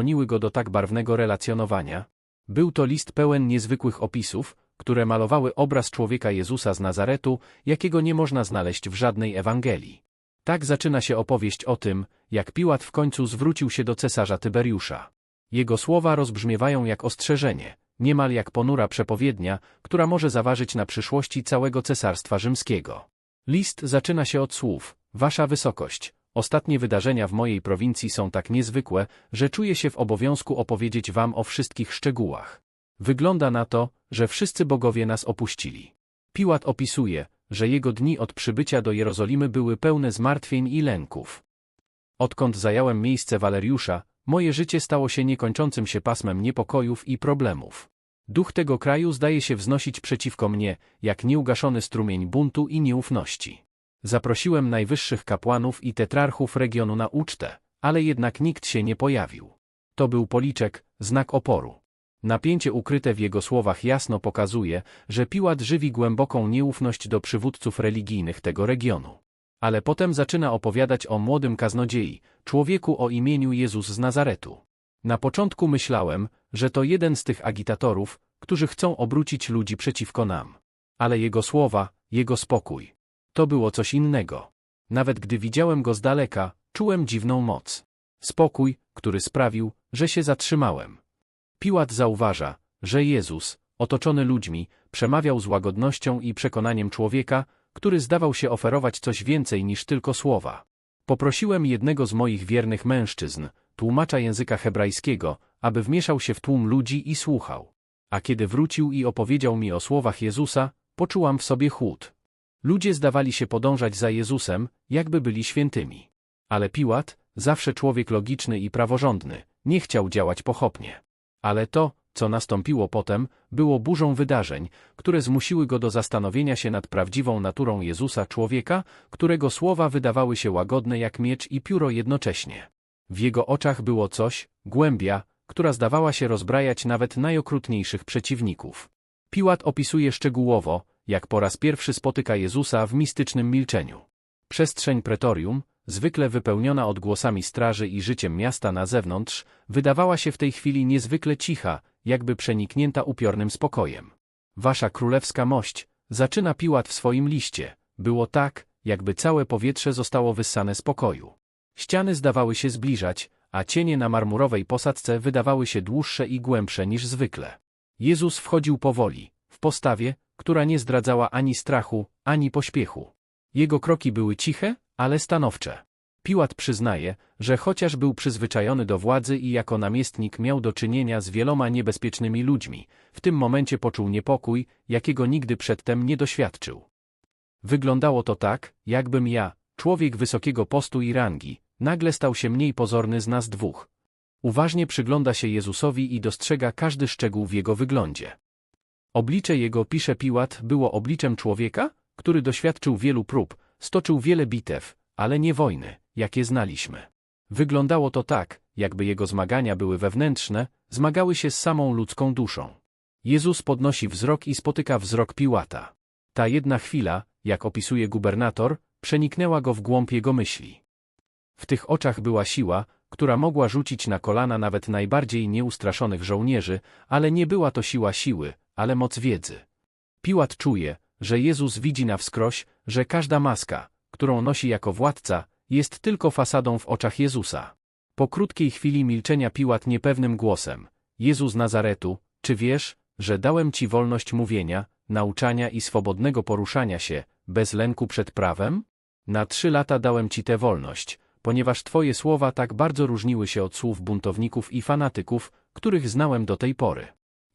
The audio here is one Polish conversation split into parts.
skłoniły go do tak barwnego relacjonowania? Był to list pełen niezwykłych opisów, które malowały obraz człowieka Jezusa z Nazaretu, jakiego nie można znaleźć w żadnej Ewangelii. Tak zaczyna się opowieść o tym, jak Piłat w końcu zwrócił się do cesarza Tyberiusza. Jego słowa rozbrzmiewają jak ostrzeżenie, niemal jak ponura przepowiednia, która może zaważyć na przyszłości całego cesarstwa rzymskiego. List zaczyna się od słów: Wasza wysokość, ostatnie wydarzenia w mojej prowincji są tak niezwykłe, że czuję się w obowiązku opowiedzieć wam o wszystkich szczegółach. Wygląda na to, że wszyscy bogowie nas opuścili. Piłat opisuje, że jego dni od przybycia do Jerozolimy były pełne zmartwień i lęków. Odkąd zająłem miejsce Waleriusza, moje życie stało się niekończącym się pasmem niepokojów i problemów. Duch tego kraju zdaje się wznosić przeciwko mnie, jak nieugaszony strumień buntu i nieufności. Zaprosiłem najwyższych kapłanów i tetrarchów regionu na ucztę, ale jednak nikt się nie pojawił. To był policzek, znak oporu. Napięcie ukryte w jego słowach jasno pokazuje, że Piłat żywi głęboką nieufność do przywódców religijnych tego regionu. Ale potem zaczyna opowiadać o młodym kaznodziei, człowieku o imieniu Jezus z Nazaretu. Na początku myślałem, że to jeden z tych agitatorów, którzy chcą obrócić ludzi przeciwko nam. Ale jego słowa, jego spokój. To było coś innego. Nawet gdy widziałem go z daleka, czułem dziwną moc. Spokój, który sprawił, że się zatrzymałem. Piłat zauważa, że Jezus, otoczony ludźmi, przemawiał z łagodnością i przekonaniem człowieka, który zdawał się oferować coś więcej niż tylko słowa. Poprosiłem jednego z moich wiernych mężczyzn, tłumacza języka hebrajskiego, aby wmieszał się w tłum ludzi i słuchał. A kiedy wrócił i opowiedział mi o słowach Jezusa, poczułam w sobie chłód. Ludzie zdawali się podążać za Jezusem, jakby byli świętymi. Ale Piłat, zawsze człowiek logiczny i praworządny, nie chciał działać pochopnie. Ale to, co nastąpiło potem, było burzą wydarzeń, które zmusiły go do zastanowienia się nad prawdziwą naturą Jezusa człowieka, którego słowa wydawały się łagodne jak miecz i pióro jednocześnie. W jego oczach było coś, głębia, która zdawała się rozbrajać nawet najokrutniejszych przeciwników. Piłat opisuje szczegółowo, jak po raz pierwszy spotyka Jezusa w mistycznym milczeniu. Przestrzeń pretorium, zwykle wypełniona odgłosami straży i życiem miasta na zewnątrz, wydawała się w tej chwili niezwykle cicha, jakby przeniknięta upiornym spokojem. Wasza królewska mość, zaczyna Piłat w swoim liście, było tak, jakby całe powietrze zostało wyssane z pokoju. Ściany zdawały się zbliżać, a cienie na marmurowej posadzce wydawały się dłuższe i głębsze niż zwykle. Jezus wchodził powoli, postawie, która nie zdradzała ani strachu, ani pośpiechu. Jego kroki były ciche, ale stanowcze. Piłat przyznaje, że chociaż był przyzwyczajony do władzy i jako namiestnik miał do czynienia z wieloma niebezpiecznymi ludźmi, w tym momencie poczuł niepokój, jakiego nigdy przedtem nie doświadczył. Wyglądało to tak, jakbym ja, człowiek wysokiego postu i rangi, nagle stał się mniej pozorny z nas dwóch. Uważnie przygląda się Jezusowi i dostrzega każdy szczegół w jego wyglądzie. Oblicze jego, pisze Piłat, było obliczem człowieka, który doświadczył wielu prób, stoczył wiele bitew, ale nie wojny, jakie znaliśmy. Wyglądało to tak, jakby jego zmagania były wewnętrzne, zmagały się z samą ludzką duszą. Jezus podnosi wzrok i spotyka wzrok Piłata. Ta jedna chwila, jak opisuje gubernator, przeniknęła go w głąb jego myśli. W tych oczach była siła, która mogła rzucić na kolana nawet najbardziej nieustraszonych żołnierzy, ale nie była to siła siły, ale moc wiedzy. Piłat czuje, że Jezus widzi na wskroś, że każda maska, którą nosi jako władca, jest tylko fasadą w oczach Jezusa. Po krótkiej chwili milczenia Piłat niepewnym głosem, Jezus Nazaretu, czy wiesz, że dałem Ci wolność mówienia, nauczania i swobodnego poruszania się, bez lęku przed prawem? Na trzy lata dałem Ci tę wolność, ponieważ Twoje słowa tak bardzo różniły się od słów buntowników i fanatyków, których znałem do tej pory.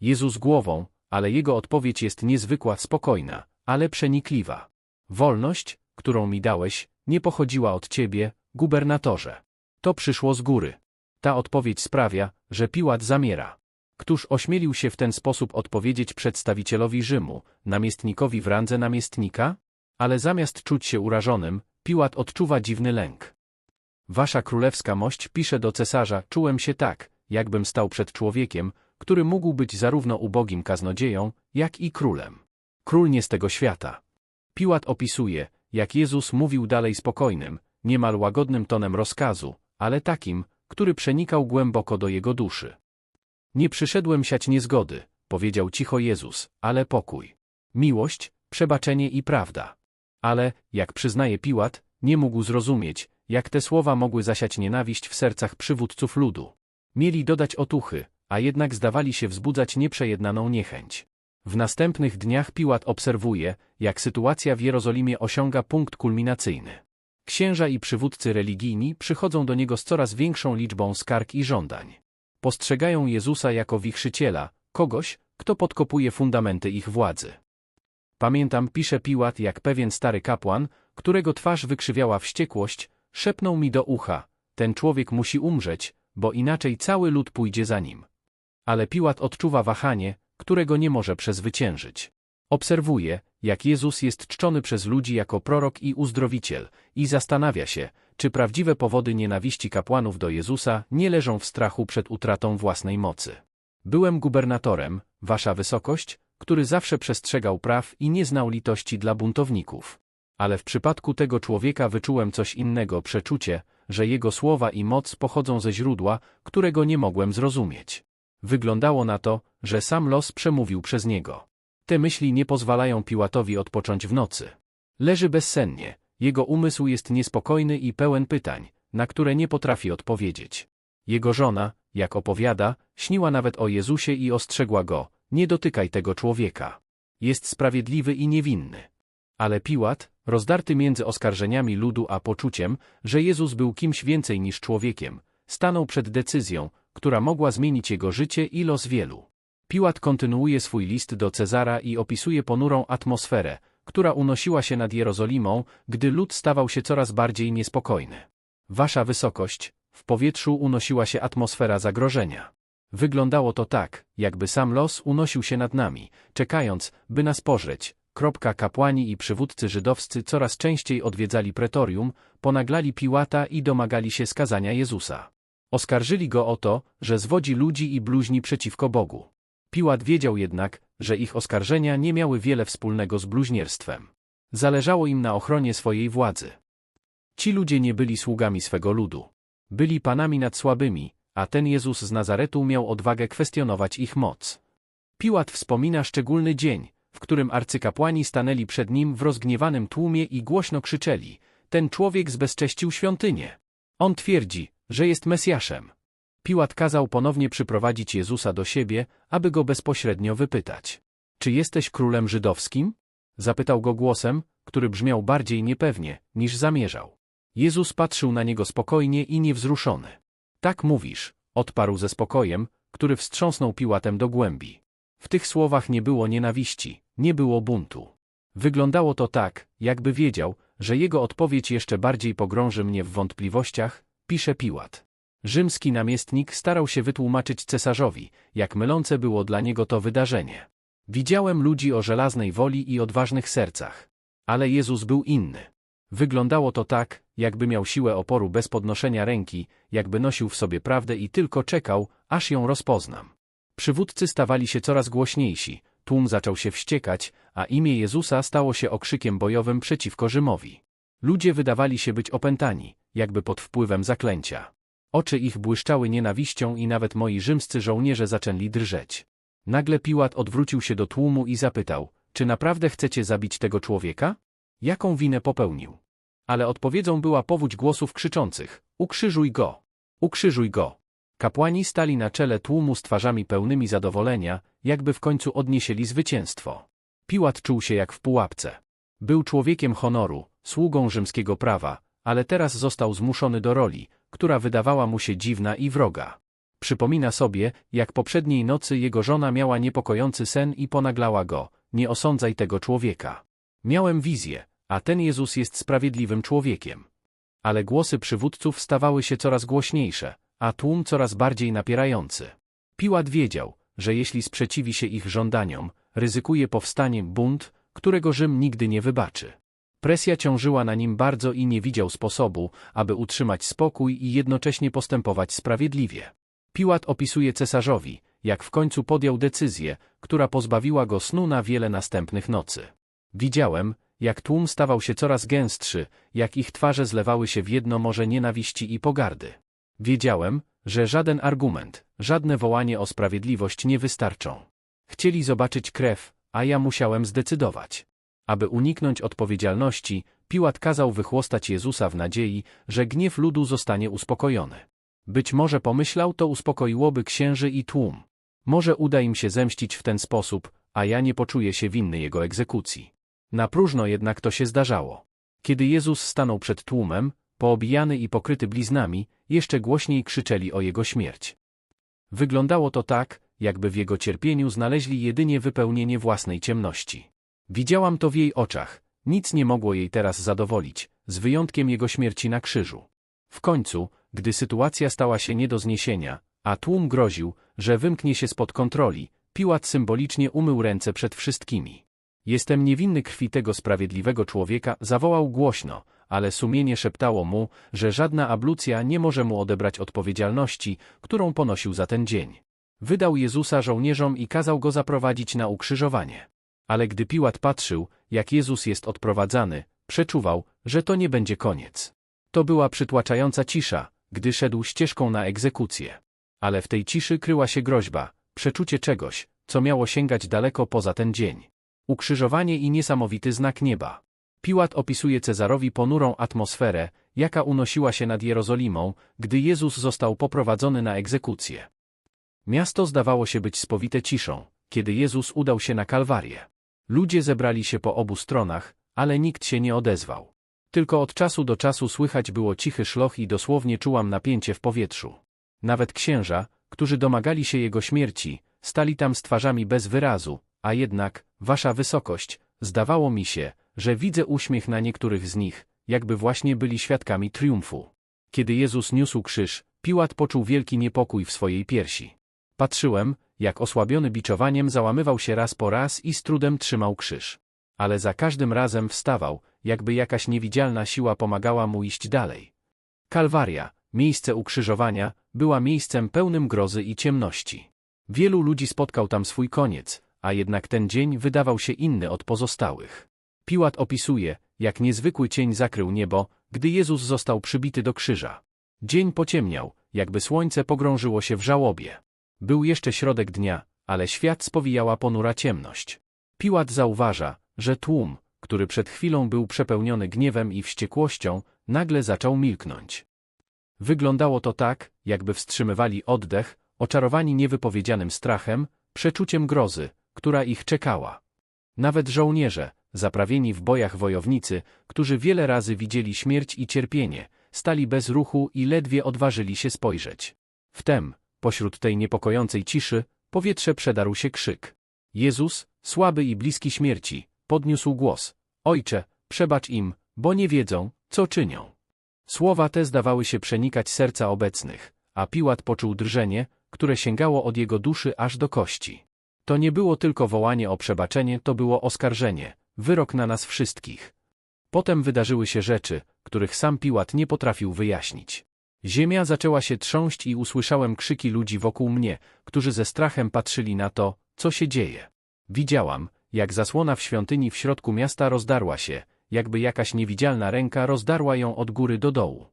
Jezus głową, ale jego odpowiedź jest niezwykła, spokojna, ale przenikliwa. Wolność, którą mi dałeś, nie pochodziła od ciebie, gubernatorze. To przyszło z góry. Ta odpowiedź sprawia, że Piłat zamiera. Któż ośmielił się w ten sposób odpowiedzieć przedstawicielowi Rzymu, namiestnikowi w randze namiestnika? Ale zamiast czuć się urażonym, Piłat odczuwa dziwny lęk. Wasza królewska mość pisze do cesarza, czułem się tak, jakbym stał przed człowiekiem, który mógł być zarówno ubogim kaznodzieją, jak i królem. Król nie z tego świata. Piłat opisuje, jak Jezus mówił dalej spokojnym, niemal łagodnym tonem rozkazu, ale takim, który przenikał głęboko do jego duszy. Nie przyszedłem siać niezgody, powiedział cicho Jezus, ale pokój. Miłość, przebaczenie i prawda. Ale, jak przyznaje Piłat, nie mógł zrozumieć, jak te słowa mogły zasiać nienawiść w sercach przywódców ludu. Mieli dodać otuchy, a jednak zdawali się wzbudzać nieprzejednaną niechęć. W następnych dniach Piłat obserwuje, jak sytuacja w Jerozolimie osiąga punkt kulminacyjny. Księża i przywódcy religijni przychodzą do niego z coraz większą liczbą skarg i żądań. Postrzegają Jezusa jako wichrzyciela, kogoś, kto podkopuje fundamenty ich władzy. Pamiętam, pisze Piłat, jak pewien stary kapłan, którego twarz wykrzywiała wściekłość, szepnął mi do ucha: Ten człowiek musi umrzeć, bo inaczej cały lud pójdzie za nim. Ale Piłat odczuwa wahanie, którego nie może przezwyciężyć. Obserwuje, jak Jezus jest czczony przez ludzi jako prorok i uzdrowiciel, i zastanawia się, czy prawdziwe powody nienawiści kapłanów do Jezusa nie leżą w strachu przed utratą własnej mocy. Byłem gubernatorem, wasza wysokość, który zawsze przestrzegał praw i nie znał litości dla buntowników. Ale w przypadku tego człowieka wyczułem coś innego przeczucie, że jego słowa i moc pochodzą ze źródła, którego nie mogłem zrozumieć. Wyglądało na to, że sam los przemówił przez niego. Te myśli nie pozwalają Piłatowi odpocząć w nocy. Leży bezsennie, jego umysł jest niespokojny i pełen pytań, na które nie potrafi odpowiedzieć. Jego żona, jak opowiada, śniła nawet o Jezusie i ostrzegła go, nie dotykaj tego człowieka. Jest sprawiedliwy i niewinny. Ale Piłat, rozdarty między oskarżeniami ludu a poczuciem, że Jezus był kimś więcej niż człowiekiem, stanął przed decyzją, która mogła zmienić jego życie i los wielu. Piłat kontynuuje swój list do Cezara i opisuje ponurą atmosferę, która unosiła się nad Jerozolimą, gdy lud stawał się coraz bardziej niespokojny. Wasza wysokość, w powietrzu unosiła się atmosfera zagrożenia. Wyglądało to tak, jakby sam los unosił się nad nami, czekając, by nas pożreć. Kropka kapłani i przywódcy żydowscy coraz częściej odwiedzali pretorium, ponaglali Piłata i domagali się skazania Jezusa. Oskarżyli go o to, że zwodzi ludzi i bluźni przeciwko Bogu. Piłat wiedział jednak, że ich oskarżenia nie miały wiele wspólnego z bluźnierstwem. Zależało im na ochronie swojej władzy. Ci ludzie nie byli sługami swego ludu. Byli panami nad słabymi, a ten Jezus z Nazaretu miał odwagę kwestionować ich moc. Piłat wspomina szczególny dzień, w którym arcykapłani stanęli przed nim w rozgniewanym tłumie i głośno krzyczeli: Ten człowiek zbezcześcił świątynię. On twierdzi, że jest Mesjaszem. Piłat kazał ponownie przyprowadzić Jezusa do siebie, aby go bezpośrednio wypytać. Czy jesteś królem żydowskim? Zapytał go głosem, który brzmiał bardziej niepewnie, niż zamierzał. Jezus patrzył na niego spokojnie i niewzruszony. Tak mówisz, odparł ze spokojem, który wstrząsnął Piłatem do głębi. W tych słowach nie było nienawiści, nie było buntu. Wyglądało to tak, jakby wiedział, że jego odpowiedź jeszcze bardziej pogrąży mnie w wątpliwościach, pisze Piłat. Rzymski namiestnik starał się wytłumaczyć cesarzowi, jak mylące było dla niego to wydarzenie. Widziałem ludzi o żelaznej woli i odważnych sercach. Ale Jezus był inny. Wyglądało to tak, jakby miał siłę oporu bez podnoszenia ręki, jakby nosił w sobie prawdę i tylko czekał, aż ją rozpoznam. Przywódcy stawali się coraz głośniejsi, tłum zaczął się wściekać, a imię Jezusa stało się okrzykiem bojowym przeciwko Rzymowi. Ludzie wydawali się być opętani, jakby pod wpływem zaklęcia. Oczy ich błyszczały nienawiścią i nawet moi rzymscy żołnierze zaczęli drżeć. Nagle Piłat odwrócił się do tłumu i zapytał, czy naprawdę chcecie zabić tego człowieka? Jaką winę popełnił? Ale odpowiedzią była powódź głosów krzyczących, ukrzyżuj go! Ukrzyżuj go! Kapłani stali na czele tłumu z twarzami pełnymi zadowolenia, jakby w końcu odniesieli zwycięstwo. Piłat czuł się jak w pułapce. Był człowiekiem honoru, sługą rzymskiego prawa, ale teraz został zmuszony do roli, która wydawała mu się dziwna i wroga. Przypomina sobie, jak poprzedniej nocy jego żona miała niepokojący sen i ponaglała go, nie osądzaj tego człowieka. Miałem wizję, a ten Jezus jest sprawiedliwym człowiekiem. Ale głosy przywódców stawały się coraz głośniejsze, a tłum coraz bardziej napierający. Piłat wiedział, że jeśli sprzeciwi się ich żądaniom, ryzykuje powstanie bunt, którego Rzym nigdy nie wybaczy. Presja ciążyła na nim bardzo i nie widział sposobu, aby utrzymać spokój i jednocześnie postępować sprawiedliwie. Piłat opisuje cesarzowi, jak w końcu podjął decyzję, która pozbawiła go snu na wiele następnych nocy. Widziałem, jak tłum stawał się coraz gęstszy, jak ich twarze zlewały się w jedno morze nienawiści i pogardy. Wiedziałem, że żaden argument, żadne wołanie o sprawiedliwość nie wystarczą. Chcieli zobaczyć krew, a ja musiałem zdecydować. Aby uniknąć odpowiedzialności, Piłat kazał wychłostać Jezusa w nadziei, że gniew ludu zostanie uspokojony. Być może pomyślał, to uspokoiłoby księży i tłum. Może uda im się zemścić w ten sposób, a ja nie poczuję się winny jego egzekucji. Na próżno jednak to się zdarzało. Kiedy Jezus stanął przed tłumem, poobijany i pokryty bliznami, jeszcze głośniej krzyczeli o jego śmierć. Wyglądało to tak, jakby w jego cierpieniu znaleźli jedynie wypełnienie własnej ciemności. Widziałam to w jej oczach, nic nie mogło jej teraz zadowolić, z wyjątkiem jego śmierci na krzyżu. W końcu, gdy sytuacja stała się nie do zniesienia, a tłum groził, że wymknie się spod kontroli, Piłat symbolicznie umył ręce przed wszystkimi. Jestem niewinny krwi tego sprawiedliwego człowieka, zawołał głośno, ale sumienie szeptało mu, że żadna ablucja nie może mu odebrać odpowiedzialności, którą ponosił za ten dzień. Wydał Jezusa żołnierzom i kazał go zaprowadzić na ukrzyżowanie. Ale gdy Piłat patrzył, jak Jezus jest odprowadzany, przeczuwał, że to nie będzie koniec. To była przytłaczająca cisza, gdy szedł ścieżką na egzekucję. Ale w tej ciszy kryła się groźba, przeczucie czegoś, co miało sięgać daleko poza ten dzień. Ukrzyżowanie i niesamowity znak nieba. Piłat opisuje Cezarowi ponurą atmosferę, jaka unosiła się nad Jerozolimą, gdy Jezus został poprowadzony na egzekucję. Miasto zdawało się być spowite ciszą, kiedy Jezus udał się na Kalwarię. Ludzie zebrali się po obu stronach, ale nikt się nie odezwał. Tylko od czasu do czasu słychać było cichy szloch i dosłownie czułam napięcie w powietrzu. Nawet księża, którzy domagali się jego śmierci, stali tam z twarzami bez wyrazu, a jednak, wasza wysokość, zdawało mi się, że widzę uśmiech na niektórych z nich, jakby właśnie byli świadkami triumfu. Kiedy Jezus niósł krzyż, Piłat poczuł wielki niepokój w swojej piersi. Patrzyłem, jak osłabiony biczowaniem załamywał się raz po raz i z trudem trzymał krzyż. Ale za każdym razem wstawał, jakby jakaś niewidzialna siła pomagała mu iść dalej. Kalwaria, miejsce ukrzyżowania, była miejscem pełnym grozy i ciemności. Wielu ludzi spotkał tam swój koniec, a jednak ten dzień wydawał się inny od pozostałych. Piłat opisuje, jak niezwykły cień zakrył niebo, gdy Jezus został przybity do krzyża. Dzień pociemniał, jakby słońce pogrążyło się w żałobie. Był jeszcze środek dnia, ale świat spowijała ponura ciemność. Piłat zauważa, że tłum, który przed chwilą był przepełniony gniewem i wściekłością, nagle zaczął milknąć. Wyglądało to tak, jakby wstrzymywali oddech, oczarowani niewypowiedzianym strachem, przeczuciem grozy, która ich czekała. Nawet żołnierze, zaprawieni w bojach wojownicy, którzy wiele razy widzieli śmierć i cierpienie, stali bez ruchu i ledwie odważyli się spojrzeć. Wtem, pośród tej niepokojącej ciszy, powietrze przedarł się krzyk. Jezus, słaby i bliski śmierci, podniósł głos. Ojcze, przebacz im, bo nie wiedzą, co czynią. Słowa te zdawały się przenikać serca obecnych, a Piłat poczuł drżenie, które sięgało od jego duszy aż do kości. To nie było tylko wołanie o przebaczenie, to było oskarżenie, wyrok na nas wszystkich. Potem wydarzyły się rzeczy, których sam Piłat nie potrafił wyjaśnić. Ziemia zaczęła się trząść i usłyszałem krzyki ludzi wokół mnie, którzy ze strachem patrzyli na to, co się dzieje. Widziałam, jak zasłona w świątyni w środku miasta rozdarła się, jakby jakaś niewidzialna ręka rozdarła ją od góry do dołu.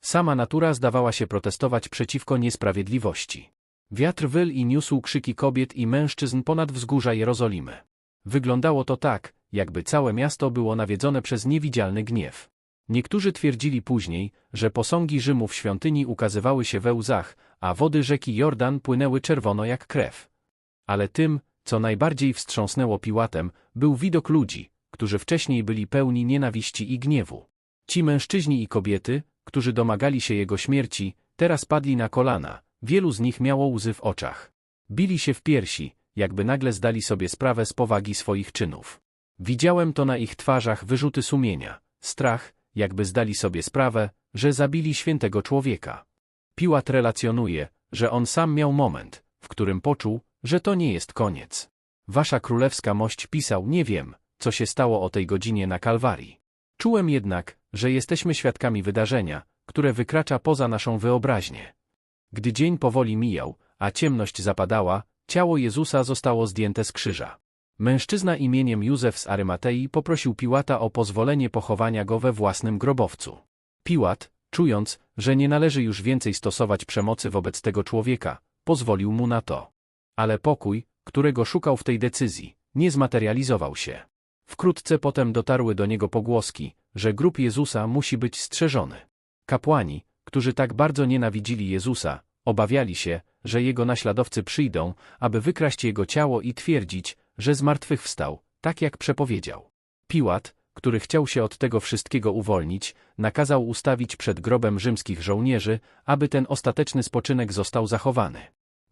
Sama natura zdawała się protestować przeciwko niesprawiedliwości. Wiatr wyl i niósł krzyki kobiet i mężczyzn ponad wzgórza Jerozolimy. Wyglądało to tak, jakby całe miasto było nawiedzone przez niewidzialny gniew. Niektórzy twierdzili później, że posągi Rzymu w świątyni ukazywały się we łzach, a wody rzeki Jordan płynęły czerwono jak krew. Ale tym, co najbardziej wstrząsnęło Piłatem, był widok ludzi, którzy wcześniej byli pełni nienawiści i gniewu. Ci mężczyźni i kobiety, którzy domagali się jego śmierci, teraz padli na kolana, wielu z nich miało łzy w oczach. Bili się w piersi, jakby nagle zdali sobie sprawę z powagi swoich czynów. Widziałem to na ich twarzach wyrzuty sumienia, strach, jakby zdali sobie sprawę, że zabili świętego człowieka. Piłat relacjonuje, że on sam miał moment, w którym poczuł, że to nie jest koniec. Wasza królewska mość pisał, nie wiem, co się stało o tej godzinie na Kalwarii. Czułem jednak, że jesteśmy świadkami wydarzenia, które wykracza poza naszą wyobraźnię. Gdy dzień powoli mijał, a ciemność zapadała, ciało Jezusa zostało zdjęte z krzyża. Mężczyzna imieniem Józef z Arymatei poprosił Piłata o pozwolenie pochowania go we własnym grobowcu. Piłat, Czując, że nie należy już więcej stosować przemocy wobec tego człowieka, pozwolił mu na to. Ale pokój, którego szukał w tej decyzji, nie zmaterializował się. Wkrótce potem dotarły do niego pogłoski, że grób Jezusa musi być strzeżony. Kapłani, którzy tak bardzo nienawidzili Jezusa, obawiali się, że jego naśladowcy przyjdą, aby wykraść jego ciało i twierdzić, że zmartwychwstał, tak jak przepowiedział. Piłat, który chciał się od tego wszystkiego uwolnić, nakazał ustawić przed grobem rzymskich żołnierzy, aby ten ostateczny spoczynek został zachowany.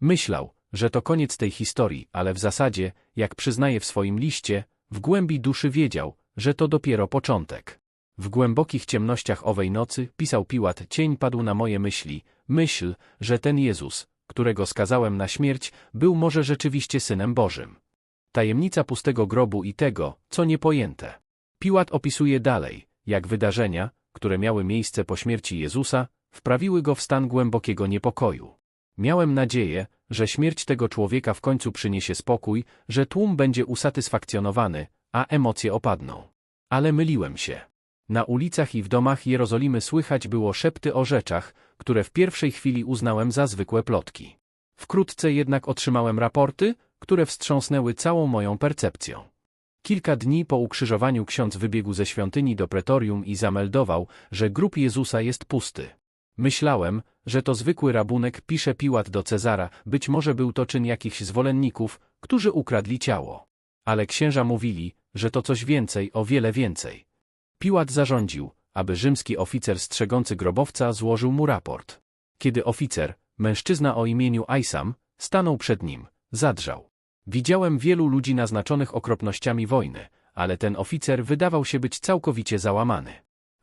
Myślał, że to koniec tej historii, ale w zasadzie, jak przyznaje w swoim liście, w głębi duszy wiedział, że to dopiero początek. W głębokich ciemnościach owej nocy, pisał Piłat, cień padł na moje myśli, myśl, że ten Jezus, którego skazałem na śmierć, był może rzeczywiście Synem Bożym. Tajemnica pustego grobu i tego, co niepojęte. Piłat opisuje dalej, jak wydarzenia, które miały miejsce po śmierci Jezusa, wprawiły go w stan głębokiego niepokoju. Miałem nadzieję, że śmierć tego człowieka w końcu przyniesie spokój, że tłum będzie usatysfakcjonowany, a emocje opadną. Ale myliłem się. Na ulicach i w domach Jerozolimy słychać było szepty o rzeczach, które w pierwszej chwili uznałem za zwykłe plotki. Wkrótce jednak otrzymałem raporty, które wstrząsnęły całą moją percepcją. Kilka dni po ukrzyżowaniu ksiądz wybiegł ze świątyni do pretorium i zameldował, że grób Jezusa jest pusty. Myślałem, że to zwykły rabunek pisze Piłat do Cezara, być może był to czyn jakichś zwolenników, którzy ukradli ciało. Ale księża mówili, że to coś więcej, o wiele więcej. Piłat zarządził, aby rzymski oficer strzegący grobowca złożył mu raport. Kiedy oficer, mężczyzna o imieniu Aisam, stanął przed nim, zadrżał. Widziałem wielu ludzi naznaczonych okropnościami wojny, ale ten oficer wydawał się być całkowicie załamany.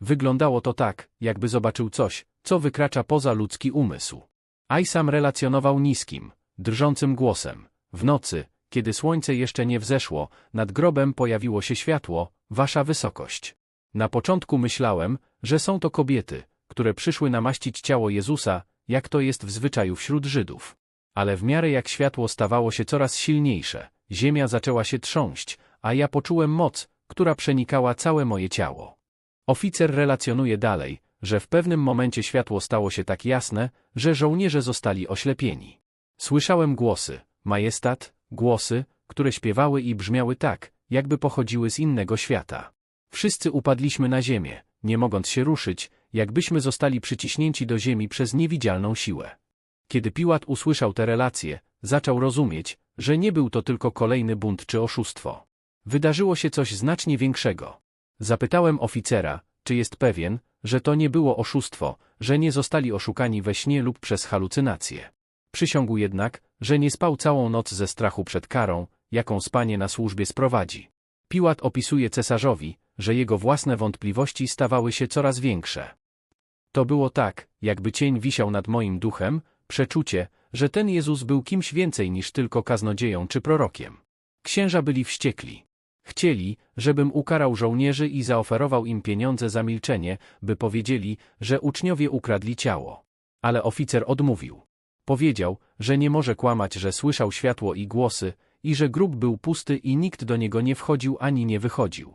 Wyglądało to tak, jakby zobaczył coś, co wykracza poza ludzki umysł. Aisam relacjonował niskim, drżącym głosem. W nocy, kiedy słońce jeszcze nie wzeszło, nad grobem pojawiło się światło, wasza wysokość. Na początku myślałem, że są to kobiety, które przyszły namaścić ciało Jezusa, jak to jest w zwyczaju wśród Żydów. Ale w miarę jak światło stawało się coraz silniejsze, ziemia zaczęła się trząść, a ja poczułem moc, która przenikała całe moje ciało. Oficer relacjonuje dalej, że w pewnym momencie światło stało się tak jasne, że żołnierze zostali oślepieni. Słyszałem głosy, majestat, głosy, które śpiewały i brzmiały tak, jakby pochodziły z innego świata. Wszyscy upadliśmy na ziemię, nie mogąc się ruszyć, jakbyśmy zostali przyciśnięci do ziemi przez niewidzialną siłę. Kiedy Piłat usłyszał te relacje, zaczął rozumieć, że nie był to tylko kolejny bunt czy oszustwo. Wydarzyło się coś znacznie większego. Zapytałem oficera, czy jest pewien, że to nie było oszustwo, że nie zostali oszukani we śnie lub przez halucynacje. Przysiągł jednak, że nie spał całą noc ze strachu przed karą, jaką spanie na służbie sprowadzi. Piłat opisuje cesarzowi, że jego własne wątpliwości stawały się coraz większe. To było tak, jakby cień wisiał nad moim duchem, przeczucie, że ten Jezus był kimś więcej niż tylko kaznodzieją czy prorokiem. Księża byli wściekli. Chcieli, żebym ukarał żołnierzy i zaoferował im pieniądze za milczenie, by powiedzieli, że uczniowie ukradli ciało. Ale oficer odmówił. Powiedział, że nie może kłamać, że słyszał światło i głosy, i że grób był pusty i nikt do niego nie wchodził ani nie wychodził.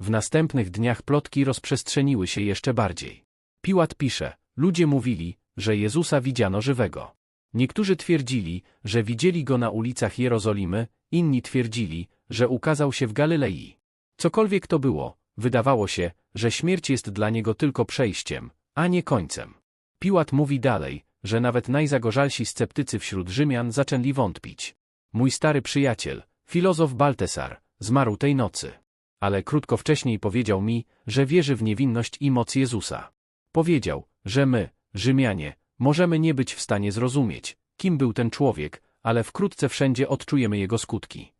W następnych dniach plotki rozprzestrzeniły się jeszcze bardziej. Piłat pisze, ludzie mówili, że Jezusa widziano żywego. Niektórzy twierdzili, że widzieli go na ulicach Jerozolimy, inni twierdzili, że ukazał się w Galilei. Cokolwiek to było, wydawało się, że śmierć jest dla niego tylko przejściem, a nie końcem. Piłat mówi dalej, że nawet najzagorzalsi sceptycy wśród Rzymian zaczęli wątpić. Mój stary przyjaciel, filozof Baltesar, zmarł tej nocy. Ale krótko wcześniej powiedział mi, że wierzy w niewinność i moc Jezusa. Powiedział, że my, Rzymianie, możemy nie być w stanie zrozumieć, kim był ten człowiek, ale wkrótce wszędzie odczujemy jego skutki.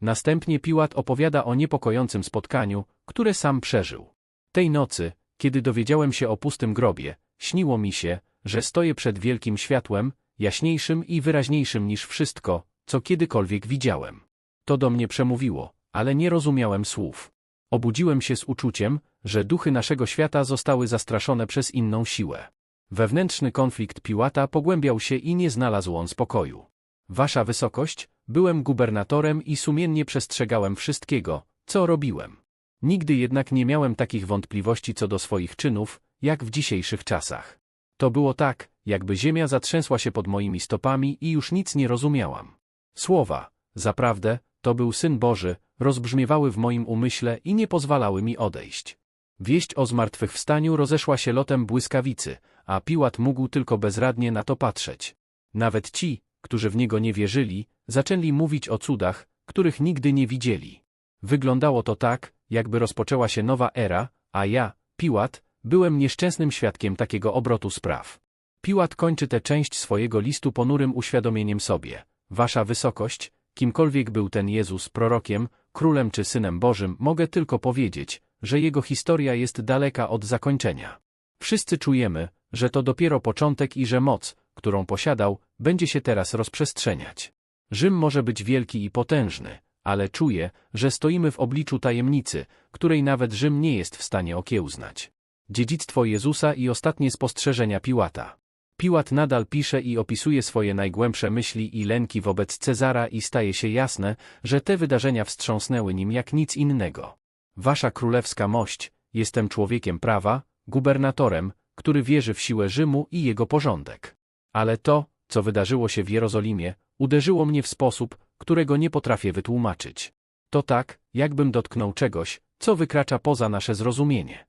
Następnie Piłat opowiada o niepokojącym spotkaniu, które sam przeżył. Tej nocy, kiedy dowiedziałem się o pustym grobie, śniło mi się, że stoję przed wielkim światłem, jaśniejszym i wyraźniejszym niż wszystko, co kiedykolwiek widziałem. To do mnie przemówiło, ale nie rozumiałem słów. Obudziłem się z uczuciem, że duchy naszego świata zostały zastraszone przez inną siłę. Wewnętrzny konflikt Piłata pogłębiał się i nie znalazł on spokoju. Wasza wysokość, byłem gubernatorem i sumiennie przestrzegałem wszystkiego, co robiłem. Nigdy jednak nie miałem takich wątpliwości co do swoich czynów, jak w dzisiejszych czasach. To było tak, jakby ziemia zatrzęsła się pod moimi stopami i już nic nie rozumiałam. Słowa, zaprawdę, to był Syn Boży, rozbrzmiewały w moim umyśle i nie pozwalały mi odejść. Wieść o zmartwychwstaniu rozeszła się lotem błyskawicy, a Piłat mógł tylko bezradnie na to patrzeć. Nawet ci, którzy w niego nie wierzyli, zaczęli mówić o cudach, których nigdy nie widzieli. Wyglądało to tak, jakby rozpoczęła się nowa era, a ja, Piłat, byłem nieszczęsnym świadkiem takiego obrotu spraw. Piłat kończy tę część swojego listu ponurym uświadomieniem sobie. Wasza wysokość, kimkolwiek był ten Jezus prorokiem, królem czy synem Bożym, mogę tylko powiedzieć, że jego historia jest daleka od zakończenia. Wszyscy czujemy, że to dopiero początek i że moc, którą posiadał, będzie się teraz rozprzestrzeniać. Rzym może być wielki i potężny, ale czuję, że stoimy w obliczu tajemnicy, której nawet Rzym nie jest w stanie okiełznać. Dziedzictwo Jezusa i ostatnie spostrzeżenia Piłata. Piłat nadal pisze i opisuje swoje najgłębsze myśli i lęki wobec Cezara i staje się jasne, że te wydarzenia wstrząsnęły nim jak nic innego. Wasza królewska mość, jestem człowiekiem prawa, gubernatorem, który wierzy w siłę Rzymu i jego porządek. Ale to, co wydarzyło się w Jerozolimie, uderzyło mnie w sposób, którego nie potrafię wytłumaczyć. To tak, jakbym dotknął czegoś, co wykracza poza nasze zrozumienie.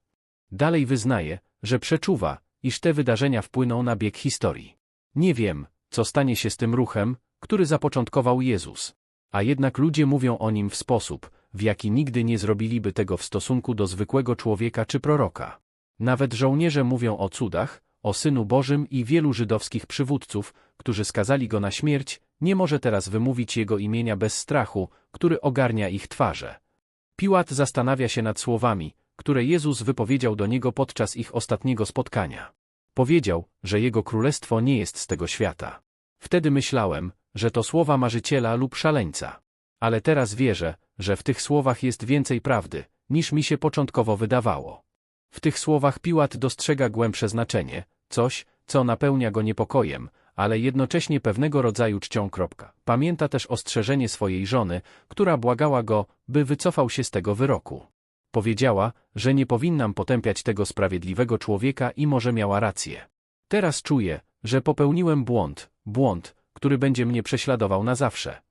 Dalej wyznaje, że przeczuwa, iż te wydarzenia wpłyną na bieg historii. Nie wiem, co stanie się z tym ruchem, który zapoczątkował Jezus. A jednak ludzie mówią o nim w sposób, w jaki nigdy nie zrobiliby tego w stosunku do zwykłego człowieka czy proroka. Nawet żołnierze mówią o cudach, o Synu Bożym i wielu żydowskich przywódców, którzy skazali go na śmierć, nie może teraz wymówić jego imienia bez strachu, który ogarnia ich twarze. Piłat zastanawia się nad słowami, które Jezus wypowiedział do niego podczas ich ostatniego spotkania. Powiedział, że jego królestwo nie jest z tego świata. Wtedy myślałem, że to słowa marzyciela lub szaleńca. Ale teraz wierzę, że w tych słowach jest więcej prawdy, niż mi się początkowo wydawało. W tych słowach Piłat dostrzega głębsze znaczenie, coś, co napełnia go niepokojem, ale jednocześnie pewnego rodzaju czcią. Pamięta też ostrzeżenie swojej żony, która błagała go, by wycofał się z tego wyroku. Powiedziała, że nie powinnam potępiać tego sprawiedliwego człowieka i może miała rację. Teraz czuję, że popełniłem błąd, błąd, który będzie mnie prześladował na zawsze.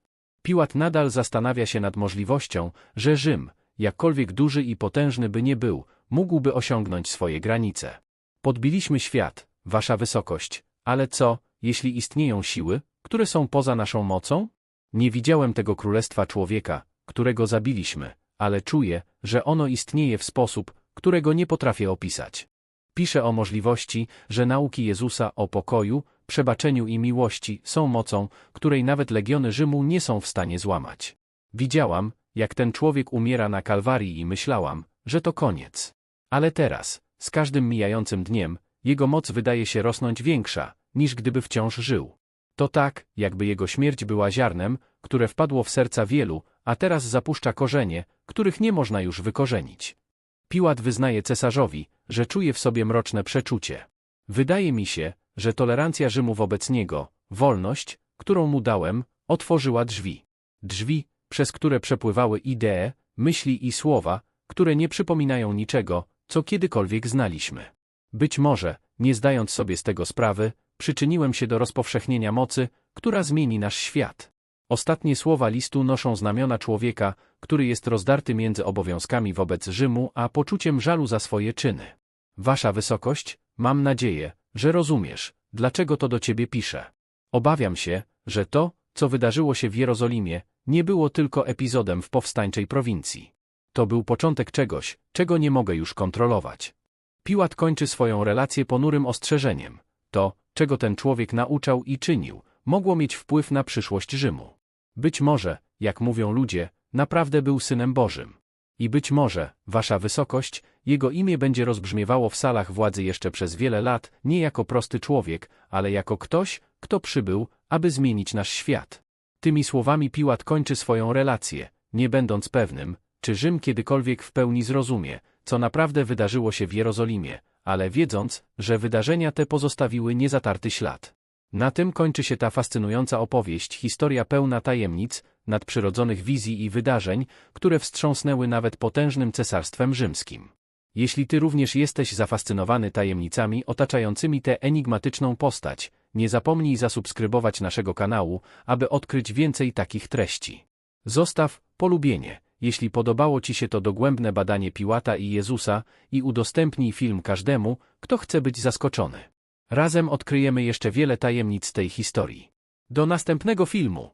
Piłat nadal zastanawia się nad możliwością, że Rzym, jakkolwiek duży i potężny by nie był, mógłby osiągnąć swoje granice. Podbiliśmy świat, wasza wysokość, ale co, jeśli istnieją siły, które są poza naszą mocą? Nie widziałem tego królestwa człowieka, którego zabiliśmy, ale czuję, że ono istnieje w sposób, którego nie potrafię opisać. Pisze o możliwości, że nauki Jezusa o pokoju, przebaczeniu i miłości są mocą, której nawet legiony Rzymu nie są w stanie złamać. Widziałam, jak ten człowiek umiera na Kalwarii i myślałam, że to koniec. Ale teraz, z każdym mijającym dniem, jego moc wydaje się rosnąć większa, niż gdyby wciąż żył. To tak, jakby jego śmierć była ziarnem, które wpadło w serca wielu, a teraz zapuszcza korzenie, których nie można już wykorzenić. Piłat wyznaje cesarzowi, że czuje w sobie mroczne przeczucie. Wydaje mi się, że tolerancja Rzymu wobec niego, wolność, którą mu dałem, otworzyła drzwi. Drzwi, przez które przepływały idee, myśli i słowa, które nie przypominają niczego, co kiedykolwiek znaliśmy. Być może, nie zdając sobie z tego sprawy, przyczyniłem się do rozpowszechnienia mocy, która zmieni nasz świat. Ostatnie słowa listu noszą znamiona człowieka, który jest rozdarty między obowiązkami wobec Rzymu a poczuciem żalu za swoje czyny. Wasza wysokość, mam nadzieję, że rozumiesz, dlaczego to do ciebie piszę. Obawiam się, że to, co wydarzyło się w Jerozolimie, nie było tylko epizodem w powstańczej prowincji. To był początek czegoś, czego nie mogę już kontrolować. Piłat kończy swoją relację ponurym ostrzeżeniem. To, czego ten człowiek nauczał i czynił, mogło mieć wpływ na przyszłość Rzymu. Być może, jak mówią ludzie, naprawdę był Synem Bożym. I być może, Wasza Wysokość, Jego imię będzie rozbrzmiewało w salach władzy jeszcze przez wiele lat, nie jako prosty człowiek, ale jako ktoś, kto przybył, aby zmienić nasz świat. Tymi słowami Piłat kończy swoją relację, nie będąc pewnym, czy Rzym kiedykolwiek w pełni zrozumie, co naprawdę wydarzyło się w Jerozolimie, ale wiedząc, że wydarzenia te pozostawiły niezatarty ślad. Na tym kończy się ta fascynująca opowieść, historia pełna tajemnic, nadprzyrodzonych wizji i wydarzeń, które wstrząsnęły nawet potężnym cesarstwem rzymskim. Jeśli ty również jesteś zafascynowany tajemnicami otaczającymi tę enigmatyczną postać, nie zapomnij zasubskrybować naszego kanału, aby odkryć więcej takich treści. Zostaw polubienie, jeśli podobało Ci się to dogłębne badanie Piłata i Jezusa i udostępnij film każdemu, kto chce być zaskoczony. Razem odkryjemy jeszcze wiele tajemnic tej historii. Do następnego filmu!